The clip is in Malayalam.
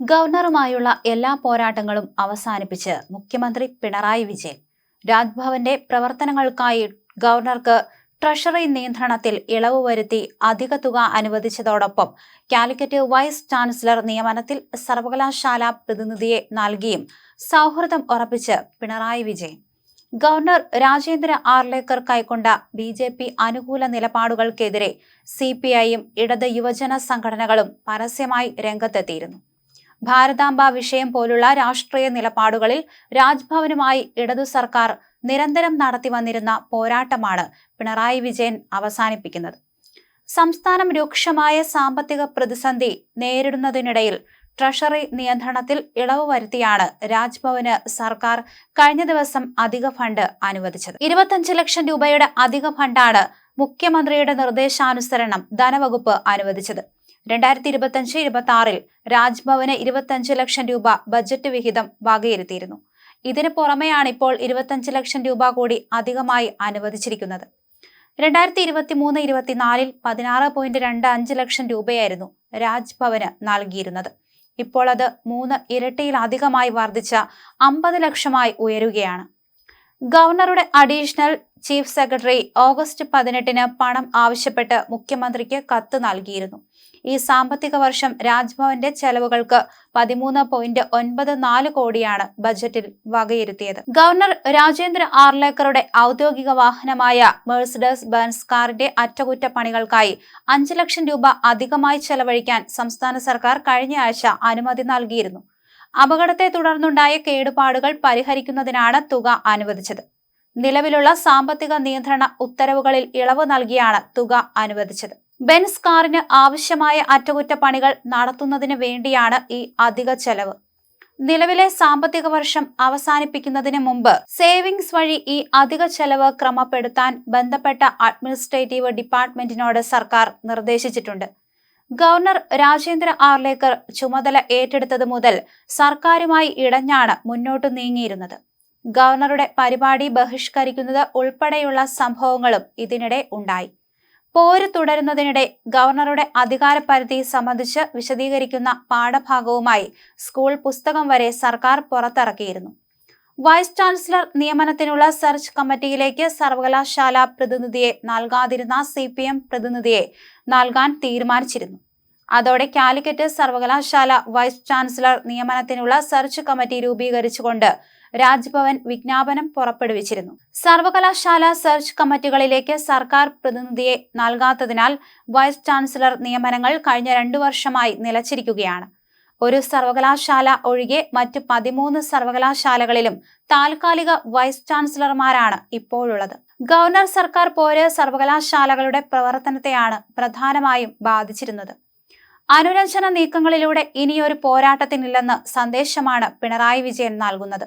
ഗവർണറുമായുള്ള എല്ലാ പോരാട്ടങ്ങളും അവസാനിപ്പിച്ച് മുഖ്യമന്ത്രി പിണറായി വിജയൻ രാജ്ഭവന്റെ പ്രവർത്തനങ്ങൾക്കായി ഗവർണർക്ക് ട്രഷറി നിയന്ത്രണത്തിൽ ഇളവ് വരുത്തി അധിക തുക അനുവദിച്ചതോടൊപ്പം കാലിക്കറ്റ് വൈസ് ചാൻസലർ നിയമനത്തിൽ സർവകലാശാല പ്രതിനിധിയെ നൽകിയും സൗഹൃദം ഉറപ്പിച്ച് പിണറായി വിജയൻ. ഗവർണർ രാജേന്ദ്ര ആർലേക്കർ കൈക്കൊണ്ട ബി ജെ പി അനുകൂല നിലപാടുകൾക്കെതിരെ സി പി ഐയും ഇടത് യുവജന സംഘടനകളും പരസ്യമായി രംഗത്തെത്തിയിരുന്നു. ഭാരതാംബ വിഷയം പോലുള്ള രാഷ്ട്രീയ നിലപാടുകളിൽ രാജ്ഭവനുമായി ഇടതു സർക്കാർ നിരന്തരം നടത്തി വന്നിരുന്ന പോരാട്ടമാണ് പിണറായി വിജയൻ അവസാനിപ്പിക്കുന്നത്. സംസ്ഥാനം രൂക്ഷമായ സാമ്പത്തിക പ്രതിസന്ധി നേരിടുന്നതിനിടയിൽ ട്രഷറി നിയന്ത്രണത്തിൽ ഇളവ് വരുത്തിയാണ് രാജ്ഭവന് സർക്കാർ കഴിഞ്ഞ ദിവസം അധിക ഫണ്ട് അനുവദിച്ചത്. ഇരുപത്തഞ്ച് ലക്ഷം രൂപയുടെ അധിക ഫണ്ടാണ് മുഖ്യമന്ത്രിയുടെ നിർദ്ദേശാനുസരണം ധനവകുപ്പ് അനുവദിച്ചത്. രണ്ടായിരത്തി ഇരുപത്തഞ്ച് ഇരുപത്തി ആറിൽ രാജ്ഭവന് ഇരുപത്തഞ്ച് ലക്ഷം രൂപ ബജറ്റ് വിഹിതം വകയിരുത്തിയിരുന്നു. ഇതിന് പുറമെയാണ് ഇപ്പോൾ ഇരുപത്തഞ്ച് ലക്ഷം രൂപ കൂടി അധികമായി അനുവദിച്ചിരിക്കുന്നത്. രണ്ടായിരത്തി ഇരുപത്തി മൂന്ന് ഇരുപത്തിനാലിൽ പതിനാറ് പോയിന്റ് രണ്ട് അഞ്ച് ലക്ഷം രൂപയായിരുന്നു രാജ്ഭവന് നൽകിയിരുന്നത്. ഇപ്പോൾ അത് മൂന്ന് ഇരട്ടിയിലധികമായി വർദ്ധിച്ച അമ്പത് ലക്ഷമായി ഉയരുകയാണ്. ഗവർണറുടെ അഡീഷണൽ ചീഫ് സെക്രട്ടറി ഓഗസ്റ്റ് പതിനെട്ടിന് പണം ആവശ്യപ്പെട്ട് മുഖ്യമന്ത്രിക്ക് കത്ത് നൽകിയിരുന്നു. ഈ സാമ്പത്തിക വർഷം രാജ്ഭവന്റെ ചെലവുകൾക്ക് പതിമൂന്ന് പോയിന്റ് ഒൻപത് നാല് കോടിയാണ് ബജറ്റിൽ വകയിരുത്തിയത്. ഗവർണർ രാജേന്ദ്ര ആർലേക്കറുടെ ഔദ്യോഗിക വാഹനമായ മേഴ്സിഡസ് ബെൻസ് കാറിന്റെ അറ്റകുറ്റപ്പണികൾക്കായി അഞ്ച് ലക്ഷം രൂപ അധികമായി ചെലവഴിക്കാൻ സംസ്ഥാന സർക്കാർ കഴിഞ്ഞ ആഴ്ച അനുമതി നൽകിയിരുന്നു. അപകടത്തെ തുടർന്നുണ്ടായ കേടുപാടുകൾ പരിഹരിക്കുന്നതിനാണ് തുക അനുവദിച്ചത്. നിലവിലുള്ള സാമ്പത്തിക നിയന്ത്രണ ഉത്തരവുകളിൽ ഇളവ് നൽകിയാണ് തുക അനുവദിച്ചത്. ബെൻസ് കാറിന് ആവശ്യമായ അറ്റകുറ്റപ്പണികൾ നടത്തുന്നതിന് വേണ്ടിയാണ് ഈ അധിക ചെലവ്. നിലവിലെ സാമ്പത്തിക വർഷം അവസാനിപ്പിക്കുന്നതിന് മുമ്പ് സേവിങ്സ് വഴി ഈ അധിക ചെലവ് ക്രമപ്പെടുത്താൻ ബന്ധപ്പെട്ട അഡ്മിനിസ്ട്രേറ്റീവ് ഡിപ്പാർട്ട്മെന്റിനോട് സർക്കാർ നിർദ്ദേശിച്ചിട്ടുണ്ട്. ഗവർണർ രാജേന്ദ്ര ആർലേക്കർ ചുമതല ഏറ്റെടുത്തത് മുതൽ സർക്കാരുമായി ഇടഞ്ഞാണ് മുന്നോട്ടു നീങ്ങിയിരുന്നത്. ഗവർണറുടെ പരിപാടി ബഹിഷ്കരിക്കുന്നത് ഉൾപ്പെടെയുള്ള സംഭവങ്ങളും ഇതിനിടെ ഉണ്ടായി. പോര് തുടരുന്നതിനിടെ ഗവർണറുടെ അധികാരപരിധി സംബന്ധിച്ച് വിശദീകരിക്കുന്ന പാഠഭാഗവുമായി സ്കൂൾ പുസ്തകം വരെ സർക്കാർ പുറത്തിറക്കിയിരുന്നു. വൈസ് ചാൻസലർ നിയമനത്തിനുള്ള സെർച്ച് കമ്മിറ്റിയിലേക്ക് സർവകലാശാല പ്രതിനിധിയെ നൽകാതിരുന്ന സി പി എം പ്രതിനിധിയെ നൽകാൻ തീരുമാനിച്ചിരുന്നു. അതോടെ കാലിക്കറ്റ് സർവകലാശാല വൈസ് ചാൻസലർ നിയമനത്തിനുള്ള സെർച്ച് കമ്മിറ്റി രൂപീകരിച്ചുകൊണ്ട് രാജ്ഭവൻ വിജ്ഞാപനം പുറപ്പെടുവിച്ചിരുന്നു. സർവകലാശാല സെർച്ച് കമ്മിറ്റികളിലേക്ക് സർക്കാർ പ്രതിനിധിയെ നൽകാത്തതിനാൽ വൈസ് ചാൻസലർ നിയമനങ്ങൾ കഴിഞ്ഞ രണ്ടു വർഷമായി നിലച്ചിരിക്കുകയാണ്. ഒരു സർവകലാശാല ഒഴികെ മറ്റ് പതിമൂന്ന് സർവകലാശാലകളിലും താൽക്കാലിക വൈസ് ചാൻസലർമാരാണ് ഇപ്പോഴുള്ളത്. ഗവർണർ സർക്കാർ പോര് സർവകലാശാലകളുടെ പ്രവർത്തനത്തെയാണ് പ്രധാനമായും ബാധിച്ചിരുന്നത്. അനുരഞ്ജന നീക്കങ്ങളിലൂടെ ഇനിയൊരു പോരാട്ടത്തിനില്ലെന്ന് സന്ദേശമാണ് പിണറായി വിജയൻ നൽകുന്നത്.